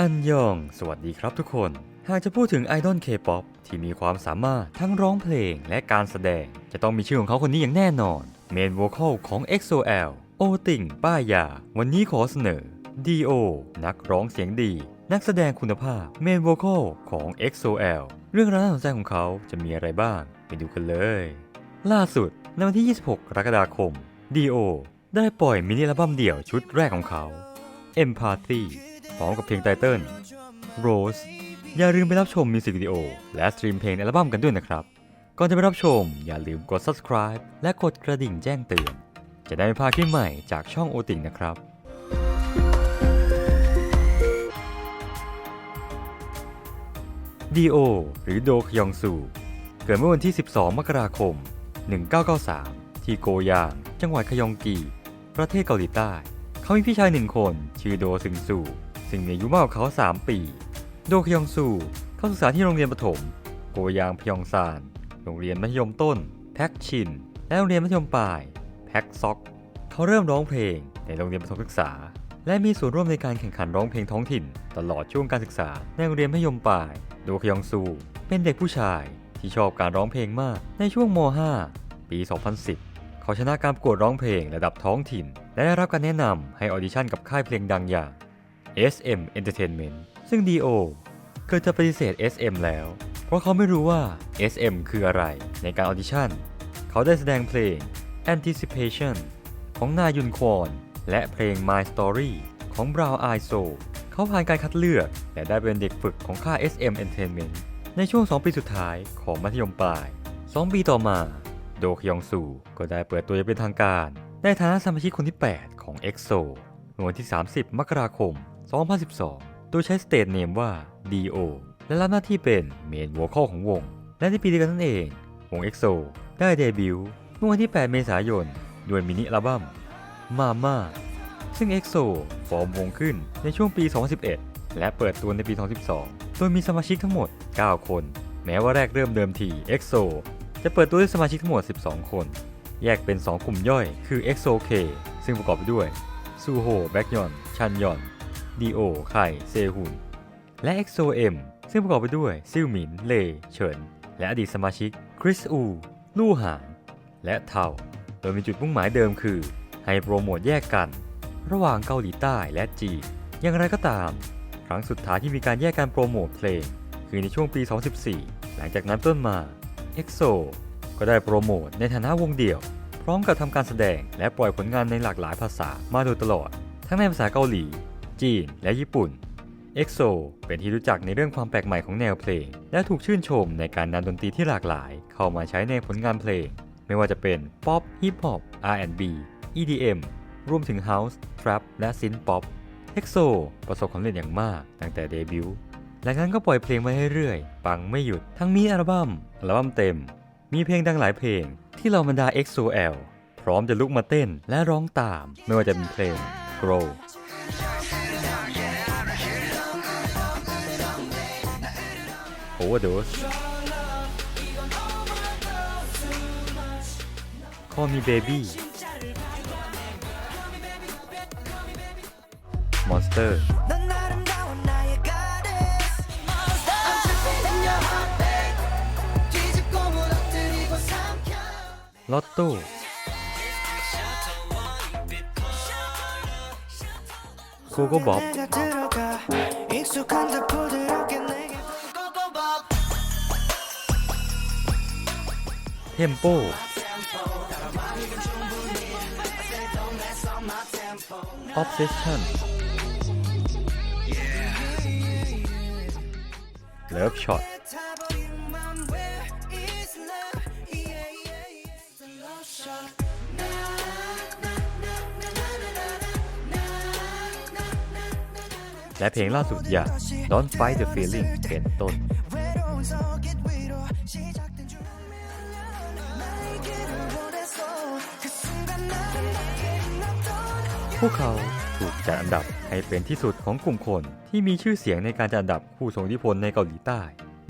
อันยอง สวัสดีครับทุกคน หากจะพูดถึงไอดอลเคป๊อปที่มีความสามารถทั้งร้องเพลงและการแสดง จะต้องมีชื่อของเขาคนนี้อย่างแน่นอน เมนโวคอลของ EXO-L โอติ่งป้ายา วันนี้ขอเสนอ D.O นักร้องเสียงดี นักแสดงคุณภาพเมนโวคอลของ EXO-L เรื่องราวน่าสนใจของเขาจะมีอะไรบ้าง ไปดูกันเลย ล่าสุดในวันที่ 26 กรกฎาคม D.O ได้ปล่อยมินิอัลบั้มเดี่ยวชุดแรกของเขา Empathy พร้อมกับเพลงไตเติ้ล Rose อย่าลืมไปรับชมมิวสิกวิดีโอ และสตรีมเพลงในอัลบั้มกันด้วยนะครับ ก่อนจะไปรับชม อย่าลืมกด subscribe และกดกระดิ่งแจ้งเตือน จะได้ไม่พลาดคลิปใหม่จากช่องโอติงนะครับ D.O หรือโดคยองซู เกิดเมื่อวันที่ 12 มกราคม 1993 ที่โกยาง จังหวัดขยองกี ประเทศเกาหลีใต้ เขามีพี่ชายหนึ่งคน ชื่อโดซึงซู ซึ่งมีอายุมากกว่าเขา 3 ปี โดคยองซูเข้าศึกษาที่โรงเรียนประถม โกยางพยองซาน โรงเรียนมัธยมต้น แพ็กชิน และโรงเรียนมัธยมปลาย แพ็กซ็อก เขาเริ่มร้องเพลงในโรงเรียนประถมศึกษา และมีส่วนร่วมในการแข่งขันร้องเพลงท้องถิ่น ตลอดช่วงการศึกษาในโรงเรียนมัธยมปลาย โดคยองซูเป็นเด็กผู้ชายที่ชอบการร้องเพลงมากในช่วงม .5 ปี 2010 เขาชนะการประกวดร้องเพลงระดับท้องถิ่น และได้รับการแนะนำให้ออดิชั่นกับค่ายเพลงดังอย่าง SM Entertainment ซึ่ง D.O เกิดจะปฏิเสธ SM แล้ว เพราะเขาไม่รู้ว่า SM คืออะไรในการออดิชั่น เขาได้แสดงเพลง Anticipation ของนายุนควอน และเพลง My Story ของ Brown Eye Soul เขาผ่านการคัดเลือก และได้เป็นเด็กฝึกของค่าย SM Entertainment ในช่วง 2 ปีสุดท้ายของมัธยมปลาย 2 ปีต่อมา โดคยองซูก็ได้เปิดตัวอย่างเป็นทางการ ในฐานะสมาชิกคนที่ 8 ของ EXO เมื่อวันที่ 30 มกราคม 2012 โดยใช้สเตทเนมว่า D.O และรับหน้าที่เป็นเมนโวคอลของวง และในปีเดียวกันนั่นเอง วง EXO ได้เดบิวต์เมื่อวันที่ 8 เมษายนด้วยมินิอัลบั้ม Mama ซึ่ง EXO ฟอร์มวงขึ้นในช่วงปี 2011 และเปิดตัวในปี 2012 โดยมีสมาชิกทั้งหมด 9 คน แม้ว่าแรกเริ่มเดิมที EXO จะเปิดตัวด้วยสมาชิกทั้งหมด 12 คน แยกเป็น 2 กลุ่มย่อย คือ EXO K ซึ่งประกอบไปด้วยซูโฮแบ็กยอน ชันยอน ดีโอ ไข่ เซฮุน และ XOM ซึ่งประกอบไปด้วย ซิลหมิน เล เฉิน และอดีตสมาชิก คริสอู ลู่หาน และเทาโดยมีจุดมุ่งหมายเดิมคือ ให้โปรโมทแยกกัน ระหว่างเกาหลีใต้และจีน อย่างไรก็ตาม ครั้งสุดท้ายที่มีการแยกการโปรโมทเพลง คือในช่วงปี 2014 หลังจากนั้นต้นมา EXO ก็ได้โปรโมทในฐานะวงเดี่ยว พร้อมกับทำการแสดงและปล่อยผลงานในหลากหลายภาษามาโดยตลอด ทั้งในภาษาเกาหลี จีน และญี่ปุ่น EXO เป็นที่รู้จักในเรื่องความแปลกใหม่ของแนวเพลง และถูกชื่นชมในการนำดนตรีที่หลากหลาย เข้ามาใช้ในผลงานเพลง ไม่ว่าจะเป็นป๊อปฮิปฮอป R&B EDM รวมถึง House Trap และ Synth Pop EXO ประสบความสำเร็จอย่างมากตั้งแต่เดบิวต์และงั้นก็ปล่อยเพลงมาเรื่อยๆ ปังไม่หยุด ทั้งมีอัลบั้ม อัลบั้มเต็ม มีเพลงดังหลายเพลง ที่เราบรรดา EXO-L พร้อมจะลุกมาเต้นและร้องตาม ไม่ว่าจะเป็นเพลง Grow four doors. Call me baby. Monster. Lotto. Coco Bob. 익숙한 เทมโปออฟเซชั่นเลิฟช็อตและเพลงล่าสุดอย่าง Don't Fight the Feeling เป็นต้น พวกเขาถูกจัดอันดับให้เป็นที่สุดของกลุ่มคนที่มีชื่อเสียงในการจัดอันดับผู้ทรงอิทธิพลในเกาหลีใต้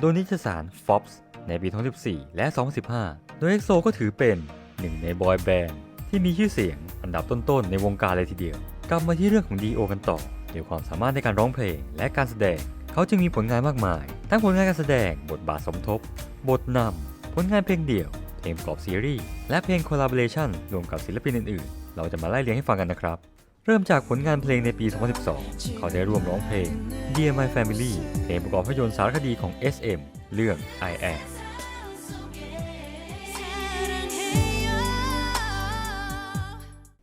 โดยนิตยสาร Forbes ในปี 2014 และ 2015 โดย EXO ก็ถือเป็นหนึ่งในบอยแบนด์ที่มีชื่อเสียงอันดับต้นๆ ในวงการเลยทีเดียว กลับมาที่เรื่องของ D.O กันต่อด้วยความสามารถในการร้องเพลงและการแสดง เขาจึงมีผลงานมากมาย ทั้งผลงานการแสดง บทบาทสมทบ บทนำ ผลงานเพลงเดี่ยว เพลงประกอบซีรีส์ และเพลงคอลลาบอร์ชันรวมกับศิลปินอื่นๆ เราจะมาไล่เรียงให้ฟังกันนะครับ เริ่มจากผลงานเพลงในปี 2012 เขาได้ร่วมร้องเพลง Dear My Family เพลงประกอบภาพยนตร์สารคดีของ SM เรื่อง I Am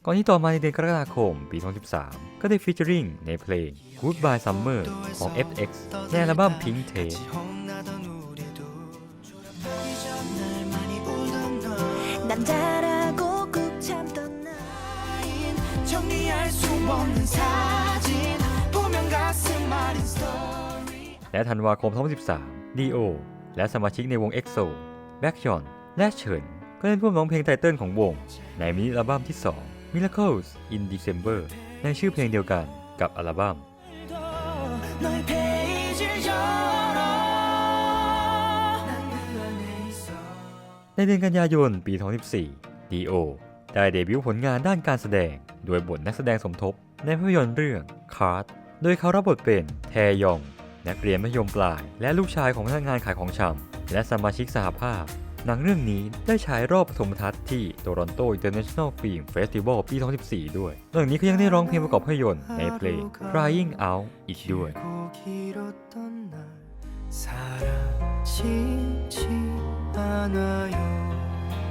ก่อนที่ต่อมาในเดือนกรกฎาคมปี 2013 ก็ได้ฟีเจอริงในเพลง Goodbye Summer ของ FX ในอัลบั้ม Pink Tape และธันวาคม 2013 ดีโอและสมาชิกในวง EXO แบ็กชอนและเฉินก็ได้ร่วมร้องเพลงไตเติลของวง ในมินิอัลบั้มที่ 2 Miracles in December ในชื่อเพลงเดียวกันกับอัลบั้มในเดือนกันยายนปี 2014 ดีโอได้เดบิวต์ผลงานด้านการแสดง โดยบทนักแสดงสมทบในภาพยนตร์เรื่อง Card โดยเขารับบทเป็นแทยอง นักเรียนมัธยมปลาย และลูกชายของพนักงานขายของชำและสมาชิกสหภาพ หนังเรื่องนี้ได้ฉายรอบปฐมทัศน์ที่โตรอนโตอินเตอร์เนชั่นแนลฟิล์มเฟสติวัลปี 2014 ด้วยเรื่องนี้ก็ยังได้ร้องเพลงประกอบภาพยนตร์ในเพลง Crying Out อีกด้วย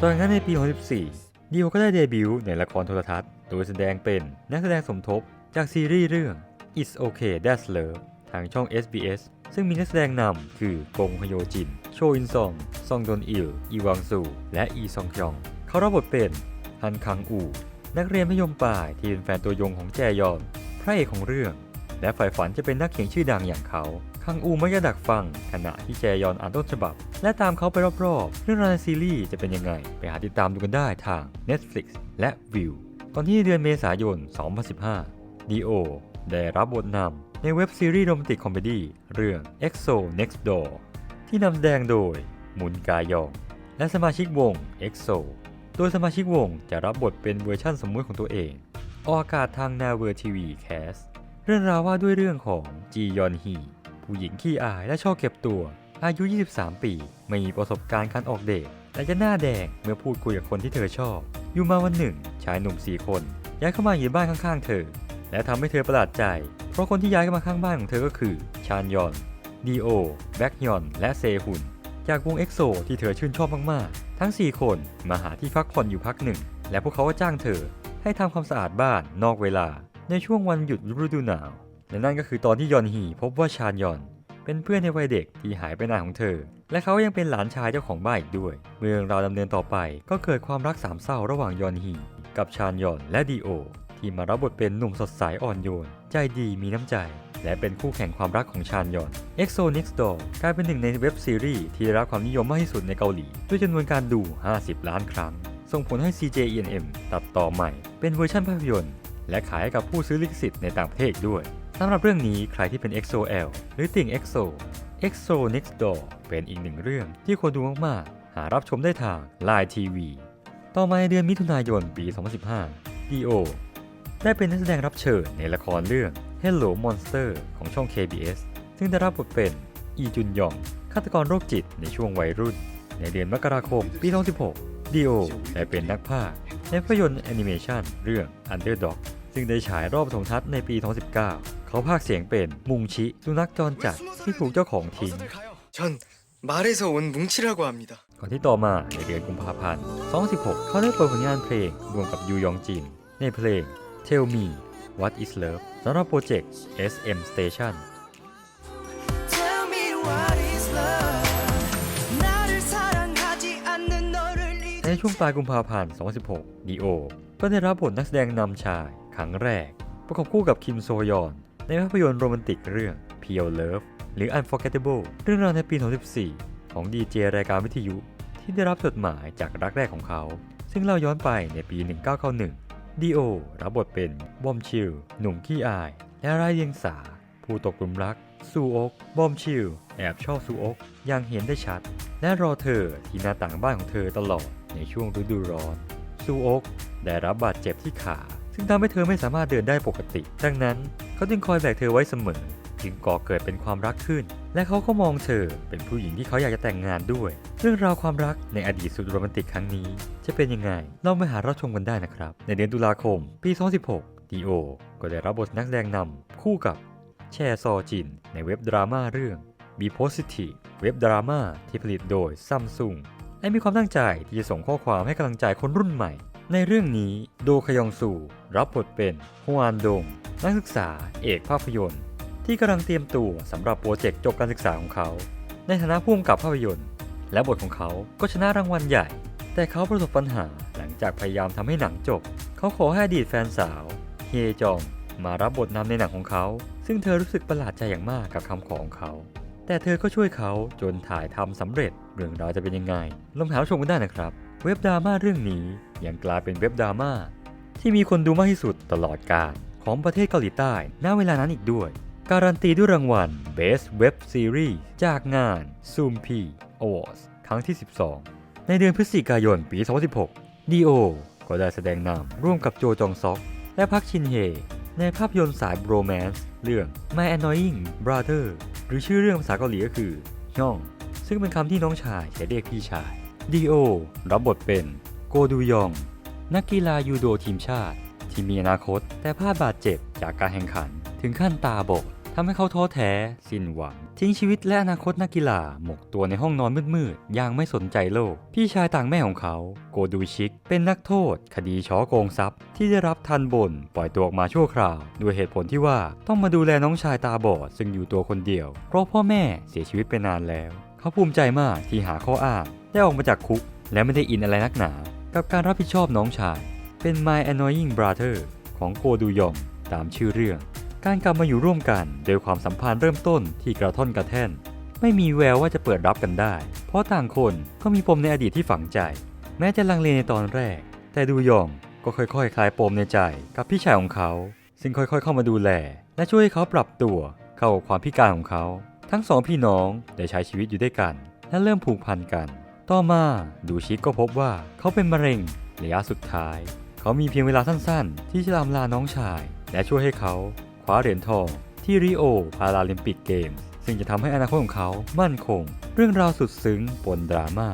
ตอนนั้นในปี 2014 ดิวก็ได้เดบิวต์ในละครโทรทัศน์ โดยแสดงเป็นนักแสดงสมทบจากซีรีส์เรื่อง It's Okay That's Love ทางช่อง SBS ซึ่งมีนักแสดงนำคือกงฮโยจิน โชอินซอง ซองดอนอิล อีวังซู และอีซองยอง เขารับบทเป็นฮันคังอู นักเรียนมัธยมปลายที่เป็นแฟนตัวยงของแจยอน พระเอกของเรื่อง และใฝ่ฝันจะเป็นนักเขียนชื่อดังอย่างเขา คังอูไมักจะดักฟังขณะที่แจยอนอ่านต้นฉบับ และตามเขาไปรอบๆ เรื่องราวในซีรีส์จะเป็นยังไง ไปหาติดตามดูกันได้ทาง Netflix และ View ก่อนที่เดือนเมษายน 2015 D.O ได้รับบทนำ ในเว็บซีรีส์โรแมนติกคอมเมดี้เรื่อง EXO Next Door ที่นำแสดงโดยมุนกายอง และสมาชิกวง EXO โดยสมาชิกวงจะรับบทเป็นเวอร์ชั่นสมมุติของตัวเอง ออกอากาศทางนาเวอร์ทีวีแคสเรื่องราวว่าด้วยเรื่องของจียอนฮี ผู้หญิงขี้อายและชอบเก็บตัว อายุ 23 ปี ไม่มีประสบการณ์การออกเดทและจะหน้าแดงเมื่อพูดคุยกับคนที่เธอชอบ อยู่มาวันหนึ่ง ชายหนุ่ม4คนย้ายเข้ามาอยู่บ้านข้างๆ เธอ และทำให้เธอประหลาดใจ เพราะคนที่ย้ายเข้ามาข้างบ้านของเธอก็คือ ชานยอนดีโอแบ็กยอนและเซฮุนจากวงเอ็กโซที่เธอชื่นชอบมากๆ ทั้ง 4 คนมาหาที่พักผ่อนอยู่พักหนึ่ง และพวกเขาก็จ้างเธอ ให้ทำความสะอาดบ้านนอกเวลา ในช่วงวันหยุดฤดูหนาว และนั่นก็คือตอนที่ยอนฮีพบว่าชานยอน เป็นเพื่อนในวัยเด็กที่หายไปนานของเธอ และเขายังเป็นหลานชายเจ้าของบ้านอีกด้วย เมื่อเรื่องราวดำเนินต่อไปก็เกิดความรักสามเศร้าระหว่างยอนฮีกับชานยอนและดีโอ ที่มารับบทเป็นหนุ่มสดใสอ่อนโยน ใจดีมีน้ำใจ และเป็นคู่แข่งความรักของชานยอน EXO Next Door กลายเป็นหนึ่งในเว็บซีรีส์ที่ได้รับความนิยมมากที่สุดในเกาหลี ด้วยจำนวนการดู 50 ล้านครั้ง ส่งผลให้ CJ ENM ตัดต่อใหม่ เป็นเวอร์ชันภาพยนตร์ และขายให้กับผู้ซื้อลิขสิทธิ์ในต่างประเทศด้วยสำหรับเรื่องนี้ใครที่เป็น EXO-L หรือติ่ง EXO EXO Next Door เป็นอีกหนึ่งเรื่องที่ควรดูมากๆ หารับชมได้ทาง Line TV ต่อมาในเดือนมิถุนายนปี 2015 D.O ได้เป็นนักแสดงรับเชิญในละครเรื่อง Hello Monster ของช่อง KBS ซึ่งได้รับบทเป็นอีจุนยองฆาตกรโรคจิตในช่วงวัยรุ่น ในเดือนมกราคมปี 2016 D.O ได้เป็นนักพากย์ในภาพยนตร์แอนิเมชันเรื่อง Underdog ซึ่งได้ฉายรอบปฐมทัศน์ในปี 2019 เขาพากย์เสียงเป็นมุงชิ สุนัขจรจัดที่ถูกเจ้าของทิ้ง 전 말에서 온 뭉치라고 합니다. ก่อนที่ต่อมาในเดือนกุมภาพันธ์ 2016 เขาได้เปิดผลงานเพลงรวมกับยูยองจิน ในเพลง Tell Me What is Love สำหรับโปรเจกต์ SM Station Tell ในช่วงปลายกุมภาพันธ์ 2016 ดีโอก็ได้รับบทนักแสดงนำชายครั้งแรก ประกอบคู่กับคิมโซยอน ในภาพยนตร์โรแมนติกเรื่อง Pure Love หรือ Unforgettable เรื่องราวในปี 2014 ของดีเจรายการวิทยุ ที่ได้รับจดหมายจากรักแรกของเขา ซึ่งเล่าย้อนไปในปี 1991 ดีโอรับบทเป็นบอมชิลหนุ่มขี้อาย และไร้เดียงสา ผู้ตกหลุมรักซูอก บอมชิลแอบชอบซูอกอย่างเห็นได้ชัด และรอเธอที่หน้าต่างบ้านของเธอตลอดในช่วงฤดูร้อนซูอกได้รับบาดเจ็บที่ขา ซึ่งทำให้เธอไม่สามารถเดินได้ปกติ ดังนั้นเขาเขาจึงคอยแบกเธอไว้เสมอ จึงก่อเกิดเป็นความรักขึ้น และเขาก็มองเธอเป็นผู้หญิงที่เขาอยากจะแต่งงานด้วย เรื่องราวความรักในอดีตสุดโรแมนติกครั้งนี้ จะเป็นยังไงเราไปหารับชมกันได้นะครับ ในเดือนตุลาคม ปี 2016ดีโอก็ได้รับบทนักแสดงนำคู่กับแชซอจิน ในเว็บดราม่าเรื่อง Be Positive เว็บดราม่าที่ผลิตโดยซัมซุงและมีความตั้งใจที่จะส่งข้อความให้กำลังใจคนรุ่นใหม่ ในเรื่องนี้โดคยองซู รับบทเป็นฮวานดง นักศึกษาเอกภาพยนตร์ ที่กำลังเตรียมตัวสำหรับโปรเจกต์จบการศึกษาของเขา ในฐานะผู้กำกับภาพยนตร์ และบทของเขาก็ชนะรางวัลใหญ่ แต่เขาประสบปัญหาหลังจากพยายามทำให้หนังจบ เขาขอให้อดีตแฟนสาวเฮจองมารับบทนำในหนังของเขา ซึ่งเธอรู้สึกประหลาดใจอย่างมากกับคำขอของเขา แต่เธอก็ช่วยเขาจนถ่ายทำสำเร็จ เรื่องราวจะเป็นยังไงลองหาชมกันได้นะครับ เว็บดราม่าเรื่องนี้ยังกลายเป็นเว็บดราม่าที่มีคนดูมากที่สุดตลอดกาลของประเทศเกาหลีใต้ณเวลานั้นอีกด้วย การันตีด้วยรางวัล Best Web Series จากงาน Zoom P Awards ครั้งที่ 12 ในเดือนพฤศจิกายนปี 2016 D.O. ก็ได้แสดงนำร่วมกับโจจองซอก และพักชินเฮ ในภาพยนตร์สายโรแมนส์เรื่อง My Annoying Brother หรือชื่อเรื่องภาษาเกาหลีก็คือฮ่อง ซึ่งเป็นคำที่น้องชายใช้เรียกพี่ชาย D.O. รับบทเป็นโกดูยอง นักกีฬายูโดทีมชาติ ที่มีอนาคตแต่พลาดบาดเจ็บจากการแข่งขันถึงขั้นตาบอด ทำให้เขาท้อแท้สิ้นหวัง ทิ้งชีวิตและอนาคตนักกีฬาหมกตัวในห้องนอนมืดๆอย่างไม่สนใจโลก พี่ชายต่างแม่ของเขา โกดูชิก เป็นนักโทษ คดีช้อโกงทรัพย์ ที่ได้รับทันบน ปล่อยตัวออกมาชั่วคราว ด้วยเหตุผลที่ว่าต้องมาดูแลน้องชายตาบอด ซึ่งอยู่ตัวคนเดียว เพราะพ่อแม่เสียชีวิตไปนานแล้ว เขาภูมิใจมากที่หาข้ออ้างได้ออกมาจากคุก และไม่ได้อินอะไรนักหนา กับการรับผิดชอบน้องชาย เป็น My Annoying Brother ของโกดูยองตามชื่อเรื่อง การกลับมาอยู่ร่วมกันโดยความสัมพันธ์เริ่มต้นที่กระท่อนกระแท่น ไม่มีแววว่าจะเปิดรับกันได้ เพราะต่างคนก็มีปมในอดีตที่ฝังใจ แม้จะลังเลในตอนแรก แต่ดูยองก็ค่อยๆคลายปมในใจกับพี่ชายของเขา ซึ่งค่อยๆ เข้ามาดูแล และช่วยให้เขาปรับตัวเข้ากับความพิการของเขา ทั้งสองพี่น้องได้ใช้ชีวิตอยู่ด้วยกัน และเริ่มผูกพันกัน ต่อมาดูชิกก็พบว่าเขาเป็นมะเร็งระยะสุดท้าย เขามีเพียงเวลาสั้นๆ ที่จะอำลาน้องชาย และช่วยให้เขา คว้าเหรียญทองที่ริโอพาราลิมปิกเกมส์ซึ่งจะทำให้อนาคตของเขามั่นคง เรื่องราวสุดซึ้งปนดราม่า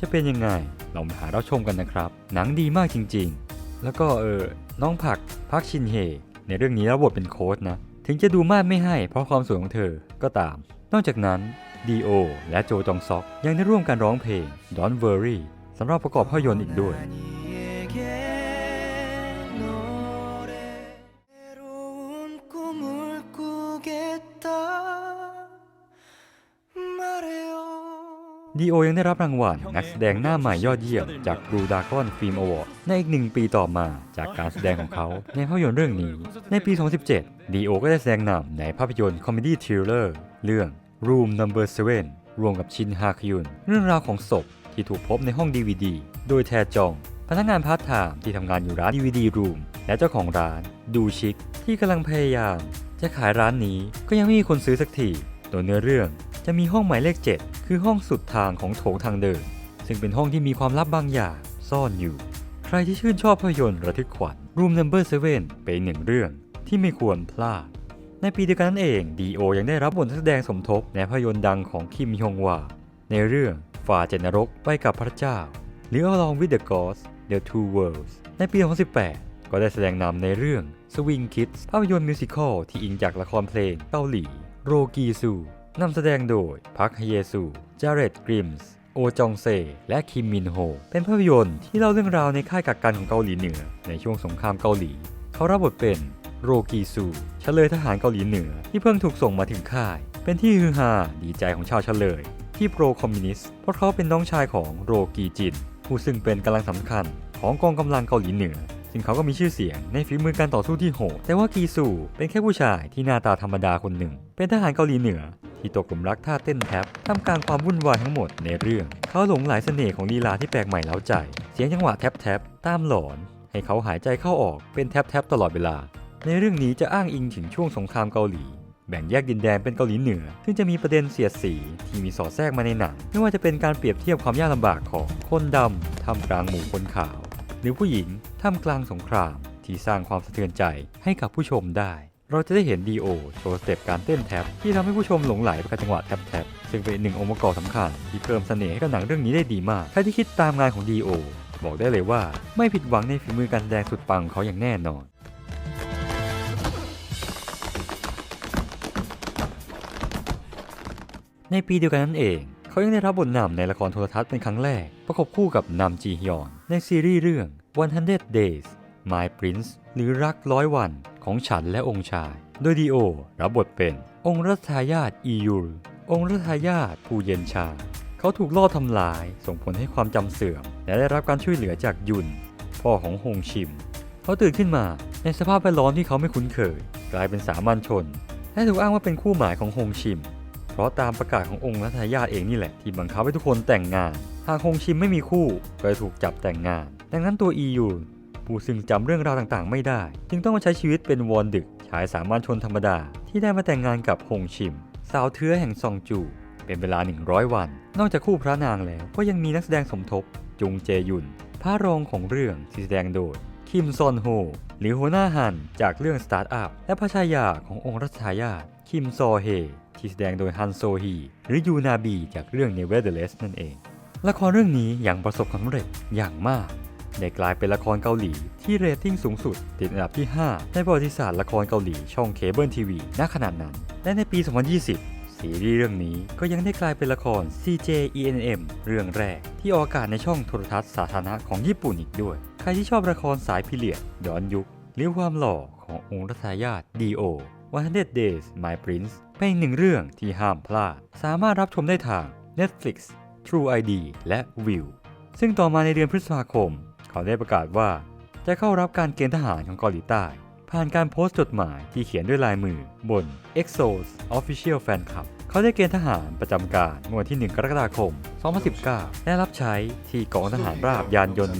จะเป็นยังไงลองมาหาเราชมกันนะครับ หนังดีมากจริงๆ แล้วก็เออน้องผักพักชินเฮ ในเรื่องนี้รับบทเป็นโค้ชนะ ถึงจะดูมาดไม่ให้เพราะความสวยของเธอก็ตาม นอกจากนั้นดีโอและโจจองซอกยังได้ร่วมกันร้องเพลง Don't Worry สำหรับประกอบภาพยนตร์อีกด้วย ดีโอยังได้รับรางวัลนักแสดงหน้าใหม่ยอดเยี่ยมจาก Blue Dragon Film Award ในอีกหนึ่งปีต่อมาจากการแสดงของเขาในภาพยนตร์เรื่องนี้ ในปี 2017 ดีโอก็ได้แสดงนำในภาพยนตร์คอมเมดี้ทริลเลอร์เรื่อง Room Number 7รวมกับชินฮาคยุนเรื่องราวของศพที่ถูกพบในห้อง DVD โดยแทจอง พนักงานพาร์ทไทม์ที่ทำงานอยู่ร้าน DVD Room และเจ้าของร้านดูชิกที่กำลังพยายาม จะขายร้านนี้ก็ยังไม่มีคนซื้อสักที โดยเนื้อเรื่องจะมีห้องหมายเลข 7 คือห้องสุดทางของโถงทางเดิน ซึ่งเป็นห้องที่มีความลับบางอย่างซ่อนอยู่ ใครที่ชื่นชอบภาพยนตร์ระทึกขวัญ Room Number 7เป็นหนึ่งเรื่องที่ไม่ควรพลาด ในปีเดียวกันนั้นเองดีโอยังได้รับบทแสดงสมทบในภาพยนตร์ดังของคิมฮยงวาในเรื่องฝ่าเจนรกไปกับพระเจ้า หรือ Along with the Gods The Two Worlds ในปี 2018 ก็ได้แสดงนำในเรื่อง Swing Kids ภาพยนตร์มิวสิควลที่อิงจากละครเพลงเกาหลี โรกีซูนำแสดงโดยพักฮเยซู จาเรตกริมส์ โอจองเซ และคิมมินโฮ เป็นภาพยนตร์ที่เล่าเรื่องราวในค่ายกักกันของเกาหลีเหนือ ในช่วงสงครามเกาหลี เขารับบทเป็นโรกีซูเฉลยทหารเกาหลีเหนือที่เพิ่งถูกส่งมาถึงค่าย เป็นที่ฮือฮาดีใจของชาวเฉลย ที่โปรคอมมิวนิสต์เพราะเขาเป็นน้องชายของโรกีจิน ผู้ซึ่งเป็นกำลังสำคัญของกองกำลังเกาหลีเหนือ ซึ่งเขาก็มีชื่อเสียงในฝีมือการต่อสู้ที่โหด แต่ว่ากีซูเป็นแค่ผู้ชายที่หน้าตาธรรมดาคนหนึ่ง เป็นทหารเกาหลีเหนือ ที่ตกหลุมรักท่าเต้นแท็บทำกลางความวุ่นวายทั้งหมดในเรื่อง เขาหลงไหลเสน่ห์ของลีลาที่แปลกใหม่เล้าใจ เสียงจังหวะแท็บแท็บตามหลอน ให้เขาหายใจเข้าออกเป็นแท็บแท็บตลอดเวลา ในเรื่องนี้จะอ้างอิงถึงช่วงสงครามเกาหลีแบ่งแยกดินแดนเป็นเกาหลีเหนือ ซึ่งจะมีประเด็นเสียดสีที่มีสอดแทรกมาในหนัง ไม่ว่าจะเป็นการเปรียบเทียบความยากลำบากของคนดำท่ามกลางหมู่คนขาว หรือผู้หญิงท่ามกลางสงครามที่สร้างความสะเทือนใจให้กับผู้ชมได้ เราจะได้เห็นดีโอโชว์สเต็ปการเต้นแท็บที่ทำให้ผู้ชมหลงไหลไปกับจังหวะแท็บแท็บซึ่งเป็นหนึ่งองค์ประกอบสำคัญที่เพิ่มเสน่ห์ให้กับหนังเรื่องนี้ได้ดีมาก ใครที่คิดตามงานของดีโอบอกได้เลยว่าไม่ผิดหวังในฝีมือการแสดงสุดปังของเขาอย่างแน่นอนในปีเดียวกันนั่นเอง เขายังได้รับบทนำในละครโทรทัศน์เป็นครั้งแรก ประกบคู่กับนำจีฮยอน ในซีรีส์เรื่อง 100 Days My Prince หรือรักร้อยวันของฉันและองค์ชาย โดยดีโอรับบทเป็นองค์รัชายาทอียูลองค์รัชายาทผู้เย็นชา เขาถูกลอทำลายส่งผลให้ความจำเสื่อม และได้รับการช่วยเหลือจากยุน พ่อของฮงชิม เขาตื่นขึ้นมาในสภาพแวดล้อมที่เขาไม่คุ้นเคย กลายเป็นสามัญชน และถูกอ้างว่าเป็นคู่หมายของฮงชิม เพราะตามประกาศขององค์รัชทายาเองนี่แหละที่บังคับให้ทุกคนแต่งงาน หากฮงชิมไม่มีคู่ก็จะถูกจับแต่งงาน ดังนั้นตัวอียูผู้ซึ่งจำเรื่องราวต่างๆ ไม่ได้ จึงต้องมาใช้ชีวิตเป็นวอนดึกชายสามัญชนธรรมดา ที่ได้มาแต่งงานกับฮงชิม สาวเทือแห่งซองจู เป็นเวลา 100 วัน นอกจากคู่พระนางแล้วก็ยังมีนักแสดงสมทบ จุงเจยุนพระรองของเรื่องที่แสดงโดยคิมซอนโฮหรือหัวหน้าฮันจากเรื่องสตาร์ทอัพและพระชายาขององค์รัชทายาทคิมซอเฮ ที่แสดงโดยฮันโซฮีหรือยูนาบีจากเรื่อง Nevertheless นั่นเอง ละครเรื่องนี้ยังประสบความสำเร็จอย่างมากได้กลายเป็นละครเกาหลีที่เรตติ้งสูงสุด ติดอันดับที่ 5 ในประวัติศาสตร์ละครเกาหลีช่องเคเบิลทีวีณขนาดนั้น และในปี 2020 ซีรีส์เรื่องนี้ก็ยังได้กลายเป็นละคร CJ ENM เรื่องแรก ที่ออกอากาศในช่องโทรทัศน์สาธารณะของญี่ปุ่นอีกด้วย ใครที่ชอบละครสายพิเรียดย้อนยุคหรือความหล่อขององค์รัชายาทดีโอ 100 Days My Prince เป็นอีกหนึ่งเรื่องที่ห้ามพลาด สามารถรับชมได้ทาง Netflix True ID และ View ซึ่งต่อมาในเดือนพฤษภาคม เขาได้ประกาศว่า จะเข้ารับการเกณฑ์ทหารของเกาหลีใต้ ผ่านการโพสต์จดหมายที่เขียนด้วยลายมือบน EXO's Official Fan Club เขาได้เกณฑ์ทหารประจำการเมื่อวันที่ 1 กรกฎาคม 2019 และรับใช้ที่กองทหารราบยานยนต์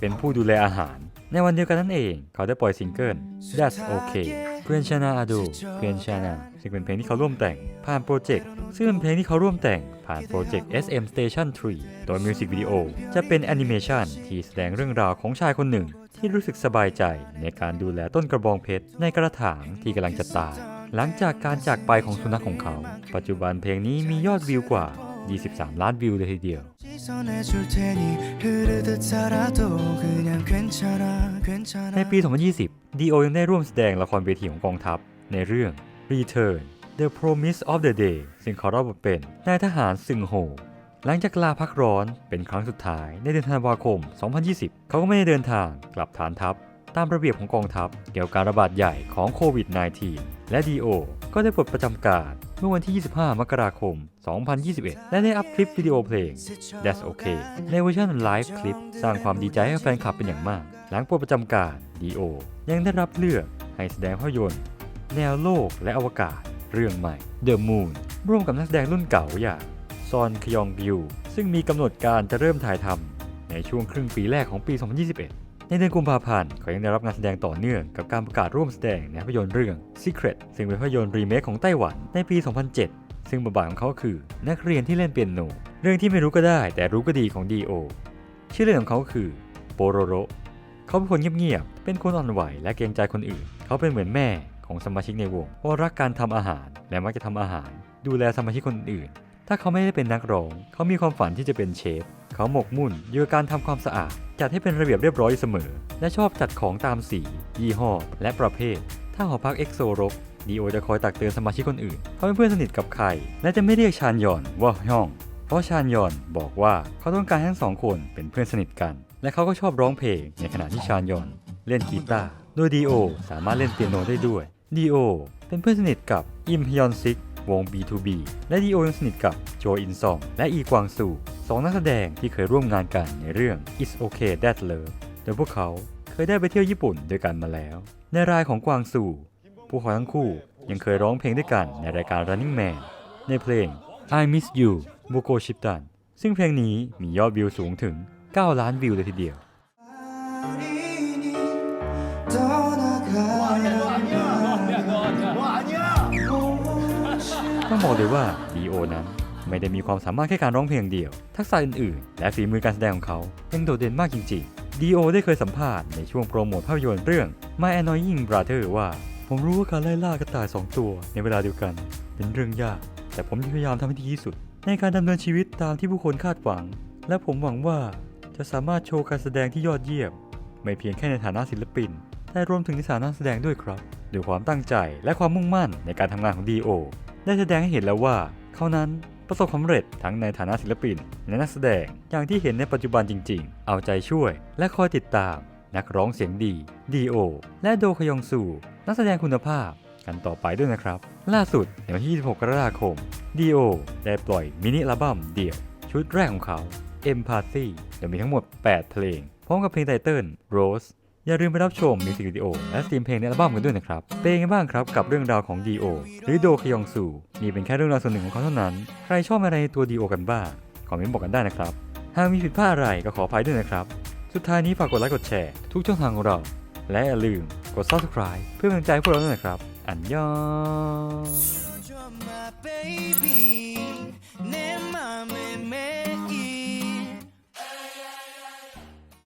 เป็นผู้ดูแลอาหาร ในวันเดียวกันนั่นเอง เขาได้ปล่อยซิงเกิล That's Okay เพื่อนชานาอาดูเพื่อนชานาซึ่งเป็นเพลงที่เขาร่วมแต่ง ผ่านโปรเจกต์ซึ่งเป็นเพลงที่เขาร่วมแต่งผ่านโปรเจกต์ SM Station 3 โดยมิวสิกวิดีโอจะเป็นแอนิเมชันที่แสดงเรื่องราวของชายคนหนึ่ง ที่รู้สึกสบายใจในการดูแลต้นกระบองเพชรในกระถางที่กำลังจะตายหลังจากการจากไปของสุนัขของเขา ปัจจุบันเพลงนี้มียอดวิวกว่า 23 ล้านวิวเลยทีเดียว ในปี 2020 ดีโอยังได้ร่วมแสดงละครเวทีของกองทัพ ในเรื่อง Return The Promise of the Day ซึ่งเขารับบทเป็นนายทหารซึงโฮหลังจากลาพักร้อนเป็นครั้งสุดท้ายในเดือนธันวาคม 2020 เขาก็ไม่ได้เดินทางกลับฐานทัพ ตามระเบียบของกองทัพเกี่ยวกับการระบาดใหญ่ของโควิด -19 และดีโอก็ได้ปลดประจำการเมื่อวันที่ 25 มกราคม 2021 และได้อัพคลิปวิดีโอเพลง That's Okay ในเวอร์ชันไลฟ์คลิป สร้างความดีใจให้แฟนคลับเป็นอย่างมาก หลังปลดประจำการดีโอยังได้รับเลือกให้แสดงภาพยนตร์ แนวโลกและอวกาศ เรื่องใหม่ The Moon ร่วมกับนักแสดงรุ่นเก่าอย่างซอนคยองบิวซึ่งมีกำหนดการจะเริ่มถ่ายทำในช่วงครึ่งปีแรกของปี 2021 ในเดือนกุมภาพันธ์เขายังได้รับงานแสดงต่อเนื่องกับการประกาศร่วมแสดงในภาพยนตร์เรื่อง Secret ซึ่งเป็นภาพยนตร์รีเมคของไต้หวันในปี 2007 ซึ่งบทบาทของเขาคือ นักเรียนที่เล่นเปียโน เรื่องที่ไม่รู้ก็ได้ แต่รู้ก็ดีของดีโอชื่อเรื่องของเขาคือโปโรโรเขาเป็นคนเงียบๆ เป็นคนอ่อนไหวและเกรงใจคนอื่น เขาเป็นเหมือนแม่ของสมาชิกในวงเพราะรักการทำอาหารและมักจะทำอาหาร ดูแลสมาชิกคนอื่น ถ้าเขาไม่ได้เป็นนักร้อง เขามีความฝันที่จะเป็นเชฟ เขาหมกมุ่นอยู่กับการทำความสะอาด จัดให้เป็นระเบียบเรียบร้อยเสมอ และชอบจัดของตามสี ยี่ห้อ และประเภท ถ้าหอพักเอ็กโซรกดีโอจะคอยตักเตือนสมาชิกคนอื่น เขาเป็นเพื่อนสนิทกับใคร และจะไม่เรียกชานยอนว่าฮ่อง เพราะชานยอนบอกว่าเขาต้องการทั้งสองคนเป็นเพื่อนสนิทกัน และเขาก็ชอบร้องเพลง ในขณะที่ชานยอนเล่นกีตาร์ โดยดีโอสามารถเล่นเปียโนได้ด้วย ดีโอเป็นเพื่อนสนิทกับอิมฮยอนซิก วง B2B และดีโอยังสนิทกับโจอินซองและอีกวางซูสองนักแสดงที่เคยร่วมงานกันในเรื่อง It's Okay That Love โดยพวกเขาเคยได้ไปเที่ยวญี่ปุ่นด้วยกันมาแล้ว ในรายของกวางซูพวกเขาทั้งคู่ยังเคยร้องเพลงด้วยกันในรายการ Running Man ในเพลง I Miss You บุโกชิปตันซึ่งเพลงนี้มียอดวิวสูงถึง 9 ล้านวิวเลยทีเดียว ต้องบอกเลยว่าดีโอนั้นไม่ได้มีความสามารถแค่การร้องเพลงเดียว ทักษะอื่นๆ และฝีมือการแสดงของเขายังโดดเด่นมากจริงๆดีโอได้เคยสัมภาษณ์ในช่วงโปรโมทภาพยนตร์เรื่อง My Annoying Brother ว่า ผมรู้ว่าการไล่ล่ากระต่ายสองตัวในเวลาเดียวกัน เป็นเรื่องยาก แต่ผมพยายามทำให้ดีที่สุด ในการดำเนินชีวิตตามที่ผู้คนคาดหวัง และผมหวังว่าจะสามารถโชว์การแสดงที่ยอดเยี่ยม ไม่เพียงแค่ในฐานะศิลปิน แต่รวมถึงในฐานะแสดงด้วยครับด้วยความตั้งใจและความมุ่งมั่นในการทำงานของ D.O. ได้แสดงให้เห็นแล้วว่าเขานั้นประสบความสำเร็จทั้งในฐานะศิลปิน และนักแสดงอย่างที่เห็นในปัจจุบันจริง ๆ เอาใจช่วย และคอยติดตาม นักร้องเสียงดี D.O. และโดคยองซูนักแสดงคุณภาพกันต่อไปด้วยนะครับ ล่าสุดในวันที่ 26 กรกฎาคม D.O. ได้ปล่อยมินิอัลบั้มเดี่ยวชุดแรกของเขา Empathy โดยมีทั้งหมด 8 เพลง พร้อมกับเพลงไตเติ้ล Rose อย่าลืมไปรับชมมิวสิกวิดีโอและสตรีมเพลงในอัลบั้มกันด้วยนะครับ เป็นยังไงบ้างครับกับเรื่องราวของดีโอหรือโดคยองซูนี่เป็นแค่เรื่องราวส่วนหนึ่งของเขาเท่านั้น ใครชอบอะไรในตัวดีโอกันบ้างคอมเมนต์บอกกันได้นะครับ หากมีผิดพลาดอะไรก็ขออภัยด้วยนะครับ สุดท้ายนี้ฝากกดไลค์กดแชร์ทุกช่องทางของเรา และอย่าลืมกด subscribe เพื่อเป็นกำลังใจพวกเราด้วยนะครับ อันยอง baby, name my man.